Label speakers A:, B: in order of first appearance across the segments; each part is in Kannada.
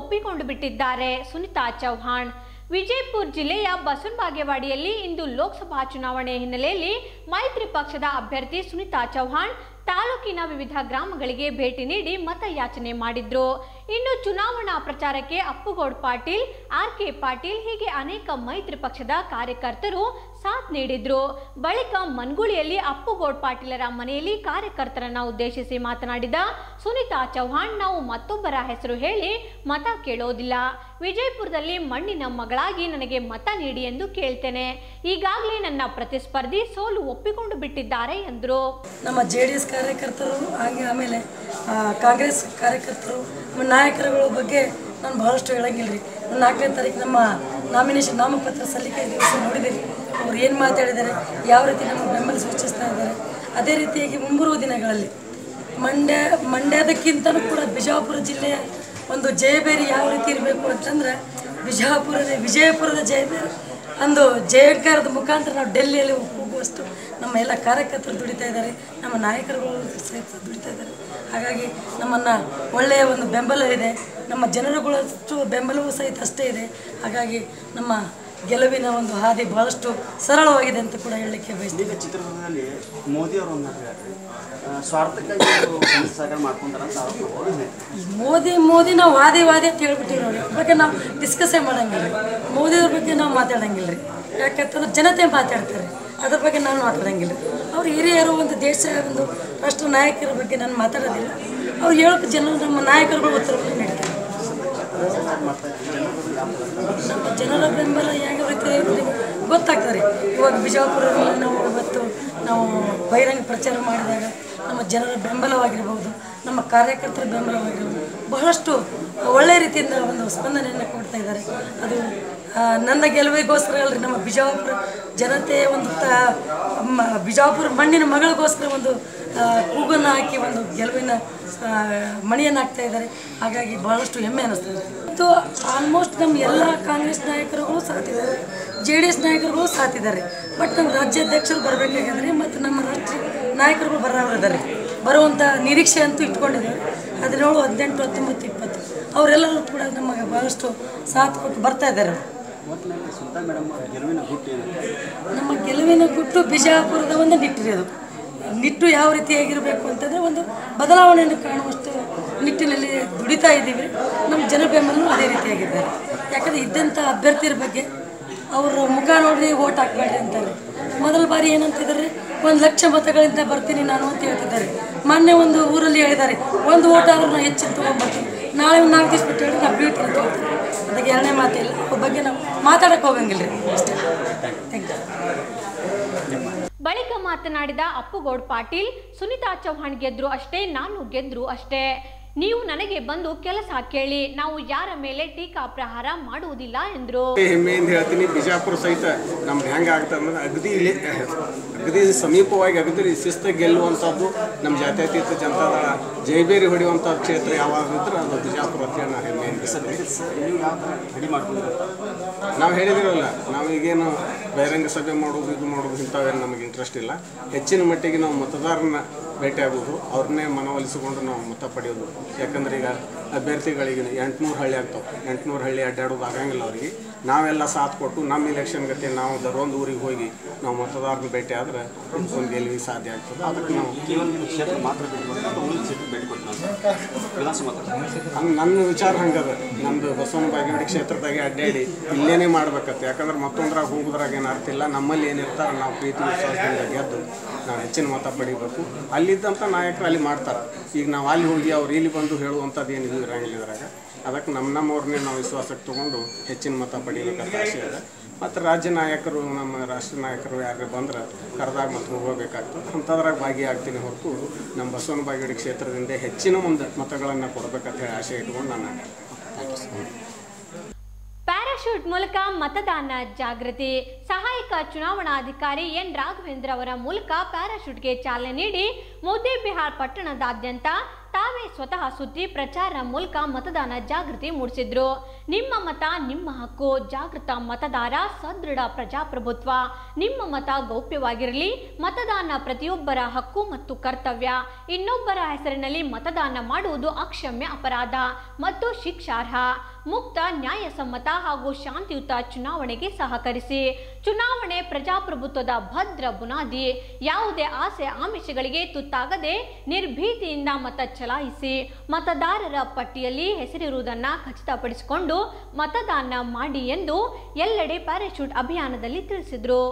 A: ಒಪ್ಪಿಕೊಂಡು ಬಿಟ್ಟಿದ್ದಾರೆ ಸುನಿತಾ ಚೌಹಾಣ್, ವಿಜಯಪುರ ಜಿಲ್ಲೆಯ ಬಸವನಬಾಗೇವಾಡಿಯಲ್ಲಿ ಇಂದು ಲೋಕಸಭಾ ಚುನಾವಣೆ ಹಿನ್ನೆಲೆಯಲ್ಲಿ ಮೈತ್ರಿ ಪಕ್ಷದ ಅಭ್ಯರ್ಥಿ ಸುನಿತಾ ಚೌಹಾಣ್ ತಾಲೂಕಿನ ವಿವಿಧ ಗ್ರಾಮಗಳಿಗೆ ಭೇಟಿ ನೀಡಿ ಮತಯಾಚನೆ ಮಾಡಿದ್ರು. ಇನ್ನು ಚುನಾವಣಾ ಪ್ರಚಾರಕ್ಕೆ ಅಪ್ಪುಗೌಡ್ ಪಾಟೀಲ್, ಆರ್ ಕೆ ಪಾಟೀಲ್ ಹೀಗೆ ಅನೇಕ ಮೈತ್ರಿ ಪಕ್ಷದ ಕಾರ್ಯಕರ್ತರು ಸಾಥ್ ನೀಡಿದ್ರು. ಬಳಿಕ ಮನ್ಗುಳಿಯಲ್ಲಿ ಅಪ್ಪುಗೌಡ್ ಪಾಟೀಲರ ಮನೆಯಲ್ಲಿ ಕಾರ್ಯಕರ್ತರನ್ನ ಉದ್ದೇಶಿಸಿ ಮಾತನಾಡಿದ ಸುನಿತಾ ಚೌಹಾಣ್, ನಾವು ಮತ್ತೊಬ್ಬರ ಹೆಸರು ಹೇಳಿ ಮತ ಕೇಳೋದಿಲ್ಲ. ವಿಜಯಪುರದಲ್ಲಿ ಮಣ್ಣಿನ ಮಗಳಾಗಿ ನನಗೆ ಮತ ನೀಡಿ ಎಂದು ಕೇಳ್ತೇನೆ. ಈಗಾಗಲೇ ನನ್ನ ಪ್ರತಿಸ್ಪರ್ಧಿ ಸೋಲು ಒಪ್ಪಿಕೊಂಡು ಬಿಟ್ಟಿದ್ದಾರೆ ಎಂದರು.
B: ನಮ್ಮ ಜೆ ಡಿ ಎಸ್ ಕಾರ್ಯಕರ್ತರು ಹಾಗೆ ಆಮೇಲೆ ಕಾಂಗ್ರೆಸ್ ಕಾರ್ಯಕರ್ತರು ನಾಯಕರುಗಳ ಬಗ್ಗೆ ನಾನು ಬಹಳಷ್ಟು ಹೇಳಂಗಿಲ್ಲ ರೀ ನಾಲ್ಕನೇ ತಾರೀಕು ನಮ್ಮ ನಾಮಿನೇಷನ್ ನಾಮಪತ್ರ ಸಲ್ಲಿಕೆ ದಿವಸ ನೋಡಿದ್ದೀರಿ ಅವ್ರು ಏನು ಮಾತಾಡಿದ್ದಾರೆ, ಯಾವ ರೀತಿ ನಮ್ಮ ಬೆಂಬಲ ಸೂಚಿಸ್ತಾ ಇದ್ದಾರೆ, ಅದೇ ರೀತಿಯಾಗಿ ಮುಂಬರುವ ದಿನಗಳಲ್ಲಿ ಮಂಡ್ಯ ಮಂಡ್ಯದಕ್ಕಿಂತಲೂ ಕೂಡ ಬಿಜಾಪುರ ಜಿಲ್ಲೆಯ ಒಂದು ಜಯಬೇರಿ ಯಾವ ರೀತಿ ಇರಬೇಕು ಅಂತಂದ್ರೆ ಬಿಜಾಪುರದ ವಿಜಯಪುರದ ಜಯಬೇರಿ ಅಂದು ಜಯಂಕಾರದ ಮುಖಾಂತರ ನಾವು ಡೆಲ್ಲಿಯಲ್ಲಿ ಹೋಗುವಷ್ಟು ನಮ್ಮ ಎಲ್ಲ ಕಾರ್ಯಕರ್ತರು ದುಡಿತಾ ಇದ್ದಾರೆ, ನಮ್ಮ ನಾಯಕರುಗಳು ಸಹಿತ ದುಡಿತಾ ಇದ್ದಾರೆ. ಹಾಗಾಗಿ ನಮ್ಮನ್ನು ಒಳ್ಳೆಯ ಒಂದು ಬೆಂಬಲ ಇದೆ ನಮ್ಮ ಜನರುಗಳಷ್ಟು ಬೆಂಬಲವೂ ಸಹಿತ ಅಷ್ಟೇ ಇದೆ. ಹಾಗಾಗಿ ನಮ್ಮ ಗೆಲುವಿನ ಒಂದು ಹಾದಿ ಬಹಳಷ್ಟು ಸರಳವಾಗಿದೆ ಅಂತ ಕೂಡ ಹೇಳಲಿಕ್ಕೆ
C: ಬಯಸ್ತೀವಿ ಚಿತ್ರದುರ್ಗದಲ್ಲಿ ಮೋದಿ ಅವರು ಸ್ವಾರ್ಥಕ್ಕಾಗಿ
B: ಮೋದಿ ಮೋದಿ ನಾವು ವಾದಿ ವಾದಿ ಅಂತ ಹೇಳ್ಬಿಟ್ಟಿವಿ ನೋಡಿ ಬಗ್ಗೆ ನಾವು ಡಿಸ್ಕಸ್ಸೇ ಮಾಡಂಗಿಲ್ಲ ರೀ ಮೋದಿಯವ್ರ ಬಗ್ಗೆ ನಾವು ಮಾತಾಡಂಗಿಲ್ಲ ರೀ ಯಾಕಂತಂದ್ರೆ ಜನತೆ ಮಾತಾಡ್ತಾರೆ. ಅದ್ರ ಬಗ್ಗೆ ನಾನು ಮಾತಾಡಂಗಿಲ್ಲ ಅವ್ರು ಹಿರಿಯರು ಒಂದು ದೇಶ ಒಂದು ರಾಷ್ಟ್ರ ನಾಯಕರ ಬಗ್ಗೆ ನಾನು ಮಾತಾಡೋದಿಲ್ಲ. ಅವ್ರು ಹೇಳೋಕೆ ಜನರು ನಮ್ಮ ನಾಯಕರುಗಳು ಉತ್ತರವನ್ನು ನೀಡ್ತಾರೆ ಜನರ ಬೆಂಬಲ ಹೇಗಿರುತ್ತೆ ಗೊತ್ತಾಗ್ತಾರೆ ಇವಾಗ ಬಿಜಾಪುರದಲ್ಲಿ ನಾವು ಇವತ್ತು ನಾವು ಬಹಿರಂಗ ಪ್ರಚಾರ ಮಾಡಿದಾಗ ನಮ್ಮ ಜನರ ಬೆಂಬಲವಾಗಿರ್ಬೋದು, ನಮ್ಮ ಕಾರ್ಯಕರ್ತರ ಬೆಂಬಲವಾಗಿರ್ಬೋದು, ಬಹಳಷ್ಟು ಒಳ್ಳೆಯ ರೀತಿಯಿಂದ ಒಂದು ಸ್ಪಂದನೆಯನ್ನು ಕೊಡ್ತಾ ಇದ್ದಾರೆ. ಅದು ನನ್ನ ಗೆಲುವಿಗೋಸ್ಕರ ಅಲ್ರಿ, ನಮ್ಮ ಬಿಜಾಪುರ ಜನತೆಯ ಒಂದು ತ ಬಿಜಾಪುರ ಮಣ್ಣಿನ ಮಗಳಿಗೋಸ್ಕರ ಒಂದು ಕೂಗನ್ನು ಹಾಕಿ ಒಂದು ಗೆಲುವಿನ ಮಣಿಯನ್ನು ಹಾಕ್ತಾ ಇದ್ದಾರೆ. ಹಾಗಾಗಿ ಬಹಳಷ್ಟು ಹೆಮ್ಮೆ ಅನ್ನಿಸ್ತದೆ ಮತ್ತು ಆಲ್ಮೋಸ್ಟ್ ನಮ್ಮ ಎಲ್ಲ ಕಾಂಗ್ರೆಸ್ ನಾಯಕರುಗಳು ಸಾಥಿದ್ದಾರೆ ಜೆ ಡಿ ಎಸ್ ನಾಯಕರುಗಳು ಸಾಥಿದ್ದಾರೆ ಬಟ್ ನಮ್ಮ ರಾಜ್ಯಾಧ್ಯಕ್ಷರು ಬರಬೇಕಾಗಿದ್ರೆ ಮತ್ತು ನಮ್ಮ ರಾಷ್ಟ್ರೀಯ ನಾಯಕರುಗಳು ಬರೋರಿದ್ದಾರೆ ಬರುವಂಥ ನಿರೀಕ್ಷೆ ಅಂತೂ ಇಟ್ಕೊಂಡಿದ್ದಾರೆ. ಹದಿನೇಳು, ಹದಿನೆಂಟು, ಹತ್ತೊಂಬತ್ತು, ಇಪ್ಪತ್ತು, ಅವರೆಲ್ಲರೂ ಕೂಡ ನಮಗೆ ಬಹಳಷ್ಟು ಸಾಥ್ ಕೊಟ್ಟು ಬರ್ತಾ ಇದ್ದಾರೆ
C: ಒಟ್ಟಿನಲ್ಲಿ ಸುಲ್ತಾನ್ ಮೇಡಮ್ ಅವ್ರ ಗೆಲುವಿನ ಗುಟ್ಟು ಏನಂತ
B: ನಮ್ಮ ಗೆಲುವಿನ ಗುಟ್ಟು ಬಿಜಾಪುರದ ಒಂದು ನಿಟ್ಟಿರಿ ಅದು. ನಿಟ್ಟು ಯಾವ ರೀತಿಯಾಗಿರಬೇಕು ಅಂತಂದರೆ ಒಂದು ಬದಲಾವಣೆಯನ್ನು ಕಾಣುವಷ್ಟು ನಿಟ್ಟಿನಲ್ಲಿ ದುಡಿತಾ ಇದ್ದೀವಿ. ನಮ್ಮ ಜನ ಅದೇ ರೀತಿಯಾಗಿದ್ದಾರೆ ಯಾಕಂದರೆ ಇದ್ದಂಥ ಅಭ್ಯರ್ಥಿರ ಬಗ್ಗೆ ಅವರು ಮುಖ ನೋಡಿ ಓಟ್ ಹಾಕಬೇಡಿ ಅಂತಾರೆ. ಮೊದಲ ಬಾರಿ ಏನಂತಿದ್ದಾರೆ, ಒಂದು ಲಕ್ಷ ಮತಗಳಿಂದ ಬರ್ತೀನಿ ನಾನು ಅಂತ ಹೇಳ್ತಿದ್ದಾರೆ. ಮೊನ್ನೆ ಒಂದು ಊರಲ್ಲಿ ಹೇಳಿದ್ದಾರೆ, ಒಂದು ಓಟ್ ಆದರೂ ನಾನು ಹೆಚ್ಚಿನ ತೊಗೊಂಡ್ಬರ್ತೀನಿ. ನಾಳೆ ಒಂದು ನಾಲ್ಕು ದಿವಸ ಬಿಟ್ಟು ಹೇಳಿ ನಾವು ಬೀಳ್ತೀನಿ ಅಂತ ಹೇಳ್ತಾರೆ. ಅದಕ್ಕೆ ಎರಡನೇ ಮಾತಿಲ್ಲ. ಅವ್ರ ಬಗ್ಗೆ ನಾವು ಮಾತಾಡಕ್ಕೆ ಹೋಗಂಗಿಲ್ಲ ರೀ ಅಷ್ಟೇ. ಥ್ಯಾಂಕ್ ಯು
A: ಬಳಿಕ ಮಾತನಾಡಿದ ಅಪ್ಪುಗೌಡ್ ಪಾಟೀಲ್ ಸುನಿತಾ ಚೌಹಾಣ್ ಗೆದ್ರು ಅಷ್ಟೇ ನಾನು ಗೆದ್ರು ಅಷ್ಟೇ. ನೀವು ನನಗೆ ಬಂದು ಕೆಲಸ ಕೇಳಿ ನಾವು ಯಾರ ಮೇಲೆ ಟೀಕಾ ಪ್ರಹಾರ ಮಾಡುವುದಿಲ್ಲ ಎಂದರು.
D: ಹೆಮ್ಮೆಯಿಂದ ಹೇಳ್ತೀನಿ ಬಿಜಾಪುರ ಸಹಿತ ನಮ್ದು ಹೆಂಗೆ ಆಗ್ತದೆ ಅಂದ್ರೆ ಅಗದಿ ಇಲ್ಲಿ ಅಗದಿ ಸಮೀಪವಾಗಿ ಅಗದಿ ಶಿಸ್ತ ಗೆಲ್ಲುವಂಥದ್ದು ನಮ್ಮ ಜಾತ್ಯತೀತ ಜನತಾದಳ ಜೈಬೇರಿ ಹೊಡೆಯುವಂಥ ಕ್ಷೇತ್ರ ಯಾವಾಗ ಅಂದ್ರೆ ಅದು ಬಿಜಾಪುರ ಅಂತ ಹೇಳಿ ನಾನು ಹೇಳ್ತೀನಿ.
C: ನೀವು
D: ಹೇಳಿದಿರಲ್ಲ, ನಾವು ಈಗೇನು ಬಹಿರಂಗ ಸಭೆ ಮಾಡೋದು ಇದು ಮಾಡೋದು ಇಂಥವೇನು ನಮಗೆ ಇಂಟ್ರೆಸ್ಟ್ ಇಲ್ಲ. ಹೆಚ್ಚಿನ ಮಟ್ಟಿಗೆ ನಾವು ಮತದಾರನ ಭೇಟಿ ಆಗೋದು ಅವ್ರನ್ನೇ ಮನವೊಲಿಸಿಕೊಂಡು ನಾವು ಮತ ಪಡೆಯೋದು. ಯಾಕಂದ್ರೆ ಈಗ ಅಭ್ಯರ್ಥಿಗಳಿಗೆ ಎಂಟುನೂರು ಹಳ್ಳಿ ಆಗ್ತಾವೆ. ಎಂಟುನೂರು ಹಳ್ಳಿ ಅಡ್ಡಾಡೋದು ಆಗಂಗಿಲ್ಲ ಅವರಿಗೆ. ನಾವೆಲ್ಲ ಸಾಥ್ ಕೊಟ್ಟು ನಮ್ಮ ಇಲೆಕ್ಷನ್ ಗತಿ ನಾವು ದರೊಂದು ಊರಿಗೆ ಹೋಗಿ ನಾವು ಮತದಾರರು ಭೇಟಿ ಆದ್ರೆ ಒಂದು ಗೆಲುವಿಗೆ ಸಾಧ್ಯ ಆಗ್ತದೆ. ಅದಕ್ಕೆ ನಾವು ಹಂಗೆ ನನ್ನ ವಿಚಾರ ಹಂಗದ. ನಮ್ದು ಬಸವನ ಬಾಗೇವಾಡಿ ಕ್ಷೇತ್ರದಾಗೆ ಅಡ್ಡಾಡಿ ಇಲ್ಲೇನೇ ಮಾಡ್ಬೇಕತ್ತೆ ಯಾಕಂದ್ರೆ ಮತ್ತೊಂದ್ರಾಗ ಹೋಗೋದ್ರಾಗ ಏನು ಅರ್ಥ ಇಲ್ಲ. ನಮ್ಮಲ್ಲಿ ಏನಿರ್ತಾರ ನಾವು ಪ್ರೀತಿ ವಿಶ್ವಾಸದಿಂದ ಗೆದ್ದು ನಾವು ಹೆಚ್ಚಿನ ಮತ ಪಡಿಬೇಕು. ಅಲ್ಲಿದ್ದಂಥ ನಾಯಕರು ಅಲ್ಲಿ ಮಾಡ್ತಾರೆ. ಈಗ ನಾವು ಅಲ್ಲಿ ಹೋಗಿ ಅವ್ರು ಇಲ್ಲಿ ಬಂದು ಹೇಳುವಂಥದ್ದು ಏನು ಇರಂಗಿಲ್ಲ ಇದ್ರಾಗ, ಅದಕ್ಕೆ ನಮ್ಮ ನಮ್ಮವ್ರನ್ನೇ ನಾವು ವಿಶ್ವಾಸಕ್ಕೆ ತೊಗೊಂಡು ಹೆಚ್ಚಿನ ಮತ ಪಡೀಬೇಕಂತ ಆಸೆ ಇದೆ. ಮತ್ತು ರಾಜ್ಯ ನಾಯಕರು, ನಮ್ಮ ರಾಷ್ಟ್ರ ನಾಯಕರು ಯಾರು ಬಂದ್ರೆ ಕರೆದಾಗ ಮತ್ತು ಹೋಗಬೇಕಾಗ್ತದೆ. ಅಂಥದ್ರಾಗ ಭಾಗಿಯಾಗ್ತೀನಿ ಹೊರತು ನಮ್ಮ ಬಸವನ ಬಾಗೇಡಿ ಕ್ಷೇತ್ರದಿಂದ ಹೆಚ್ಚಿನ ಒಂದು ಮತಗಳನ್ನು ಕೊಡಬೇಕಂತ ಹೇಳಿ ಆಸೆ ಇಟ್ಕೊಂಡು ನಾನು
A: ಮೂಲಕ ಮತದಾನ ಜಾಗೃತಿ. ಸಹಾಯಕ ಚುನಾವಣಾಧಿಕಾರಿ ಎನ್. ರಾಘವೇಂದ್ರ ಅವರ ಮೂಲಕ ಪ್ಯಾರಾಶೂಟ್ಗೆ ಚಾಲನೆ ನೀಡಿ ಮೋದಿಬಿಹಾರ್ ಪಟ್ಟಣದಾದ್ಯಂತ ತಾವೇ ಸ್ವತಃ ಸುದ್ದಿ ಪ್ರಚಾರ ಮೂಲಕ ಮತದಾನ ಜಾಗೃತಿ ಮೂಡಿಸಿದ್ರು. ನಿಮ್ಮ ಮತ, ನಿಮ್ಮ ಹಕ್ಕು, ಜಾಗೃತ ಮತದಾರ, ಸದೃಢ ಪ್ರಜಾಪ್ರಭುತ್ವ. ನಿಮ್ಮ ಮತ ಗೌಪ್ಯವಾಗಿರಲಿ, ಮತದಾನ ಪ್ರತಿಯೊಬ್ಬರ ಹಕ್ಕು ಮತ್ತು ಕರ್ತವ್ಯ. ಇನ್ನೊಬ್ಬರ ಹೆಸರಿನಲ್ಲಿ ಮತದಾನ ಮಾಡುವುದು ಅಕ್ಷಮ್ಯ ಅಪರಾಧ ಮತ್ತು ಶಿಕ್ಷಾರ್ಹ. ಮುಕ್ತ ನ್ಯಾಯಸಮ್ಮತ ಹಾಗೂ ಶಾಂತಿಯುತ ಚುನಾವಣೆಗೆ ಸಹಕರಿಸಿ ಚುನಾವಣೆ ಪ್ರಜಾಪ್ರಭುತ್ವದ ಭದ್ರ ಬುನಾದಿ ಯಾವುದೇ ಆಸೆ ಆಮಿಷಗಳಿಗೆ ತುತ್ತಾಗದೆ ನಿರ್ಭೀತಿಯಿಂದ ಮತ ಚಲಾಯಿಸಿ ಮತದಾರರ ಪಟ್ಟಿಯಲ್ಲಿ ಹೆಸರಿರುವುದನ್ನು ಖಚಿತಪಡಿಸಿಕೊಂಡು ಮತದಾನ ಮಾಡಿ ಎಂದು ಎಲ್ಲೆಡೆ ಪ್ಯಾರಾಶೂಟ್ ಅಭಿಯಾನದಲ್ಲಿ ತಿಳಿಸಿದರು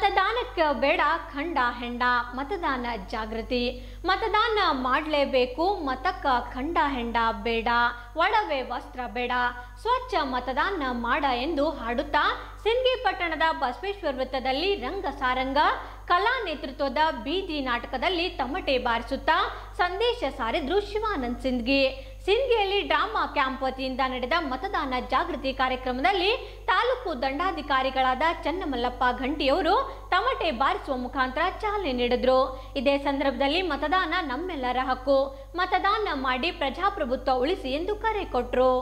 A: ಮತದಾನಕ್ಕೆ ಬೇಡ, ಖಂಡ ಹೆಂಡ, ಮತದಾನ ಜಾಗೃತಿ. ಮತದಾನ ಮಾಡಲೇಬೇಕು, ಮತಕ್ಕ ಖಂಡ ಹೆಂಡ ಬೇಡ, ಒಡವೆ ವಸ್ತ್ರ ಬೇಡ. ಸ್ವಚ್ಛ ಮತದಾನ ಮಾಡ ಎಂದು ಹಾಡುತ್ತಾ ಸಿಂಗಿ ಪಟ್ಟಣದ ಬಸವೇಶ್ವರ ವೃತ್ತದಲ್ಲಿ ರಂಗ ಸಾರಂಗ, ಕಲಾ ನೇತೃತ್ವದ ಬೀದಿ ನಾಟಕದಲ್ಲಿ ತಮಟೆ ಬಾರಿಸುತ್ತಾ, ಸಂದೇಶ ಸಾರಿದ್ರು ಶಿವಾನಂದ್ ಸಿಂದ್ಗಿ. ಸಿಂಧಿಯಲ್ಲಿ ಡ್ರಾಮಾ ಕ್ಯಾಂಪ್ ವತಿಯಿಂದ ನಡೆದ ಮತದಾನ ಜಾಗೃತಿ ಕಾರ್ಯಕ್ರಮದಲ್ಲಿ ತಾಲೂಕು ದಂಡಾಧಿಕಾರಿಗಳಾದ ಚನ್ನಮಲ್ಲಪ್ಪ ಘಂಟಿಯವರು ತಮಟೆ ಬಾರಿಸುವ ಮುಖಾಂತರ ಚಾಲನೆ ನೀಡಿದ್ರು. ಇದೇ ಸಂದರ್ಭದಲ್ಲಿ ಮತದಾನ ನಮ್ಮೆಲ್ಲರ ಹಕ್ಕು. ಮತದಾನ ಮಾಡಿ ಪ್ರಜಾಪ್ರಭುತ್ವ ಉಳಿಸಿ ಎಂದು ಕರೆ ಕೊಟ್ರು.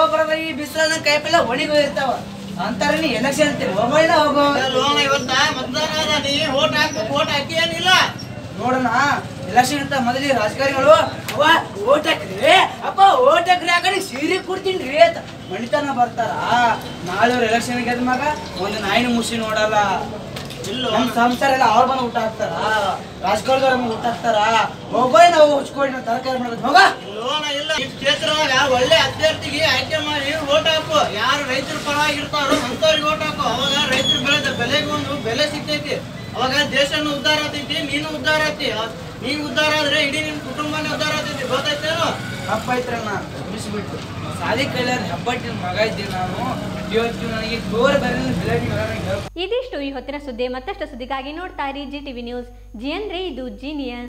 E: ಹೋಗ್ಬಾರ್ದ ಈ ಬಿಸಿಲನ್ನ ಕೈಪೆಲ್ಲ ಒಣಗಿ ಹೋಗಿರ್ತಾವ ಅಂತಾರ ನೀ ಎಲೆಕ್ಷನ್ ಅಂತೀರಿ ಹೋಗೋಣ ಹೋಗೋ.
F: ಇವತ್ತ ಮತದಾನ ಅದ ನೀ ಓಟ್ ಹಾಕ್ಬೇಕು ಓಟ್ ಹಾಕಿ ಏನಿಲ್ಲ.
E: ನೋಡೋಣ ಎಲೆಕ್ಷನ್ ಅಂತ ಮೊದಲಿ ರಾಜಕಾರಣಿಗಳು ಅವ ಓಟ್ ಹಾಕ್ರಿ ಅಪ್ಪ ಓಟ್ ಹಾಕ್ರಿ ಆ ಕಡೆ ಸೀರೆ ಕೊಡ್ತೀನಿ ರೀ ಅಂತ. ಮಣಿತನ ಬರ್ತಾರ. ನಾಳೆ ಎಲೆಕ್ಷನ್ ಗೆದ್ದ ಮಗ ಒಂದು ನಾಯಿನ ಮುಸಿ ನೋಡಲ್ಲ. ನಮ್ಮ ಸಂಸಾರ ಎಲ್ಲ ಅವ್ರು ಬಂದು ಊಟ ಹಾಕ್ತಾರ. ರಾಜಕಾರಣದವ್ರ ಊಟ ಹಾಕ್ತಾರ. ಹೋಗೋಯ್ ನಾವು ಹುಚ್ಕೊಡಿ ನಾವು ತರಕಾರಿ ಮಾಡೋದು ಹೋಗ.
F: ಇಲ್ಲ. ಒಳ್ಳೆ ಅಭ್ಯರ್ಥಿಗೆ ಆಯ್ಕೆ ಮಾಡಿ ಓಟ್ ಹಾಕು. ಯಾರು ರೈತರ ಪರವಾಗಿ ಇರ್ತಾರೋ ಅಂತವ್ರಿಗೆ ಓಟ್ ಹಾಕು. ಅವಾಗ ರೈತರು ಬೆಳೆದ ಬೆಲೆಗೆ ಒಂದು ಬೆಲೆ ಸಿಗ್ತೈತಿ. ಅವಾಗ ದೇಶನು ಉದ್ಧಾರ ಆತೈತಿ ನೀನು ಉದ್ಧಾರ ಆತಿ ನೀ ಉದ್ಧಾರ ಆದ್ರೆ ಇಡೀ ನಿಮ್ ಕುಟುಂಬನೇ ಉದ್ಧಾರ ಆತೈತಿ ಗೊತ್ತೈತೇನು
E: ಹಬ್ಬ ಐತ್ರಣ್ಣ ಬಿಡಿಸ್ಬಿಟ್ಟು ಸಾಲಿ ಕೈಲಾರ ಹೆಬ್ಬಟ್ಟಿನ ಮಗ ಇದ್ದೀನಿ ನಾನು. ಇವತ್ತು ನನಗೆ ಜೋರ್ ಬೆಲೆ ಬೆಲೆ ನೀವು
A: ಇದಿಷ್ಟು ಈ ಹೊತ್ತಿನ ಸುದ್ದಿ. ಮತ್ತಷ್ಟು ಸುದ್ದಿಗಾಗಿ ನೋಡ್ತಾ ಇರಿ ಜಿ ಟಿವಿ ನ್ಯೂಸ್. ಜಿ ಅಂದ್ರೆ ಇದು ಜೀನಿಯಸ್.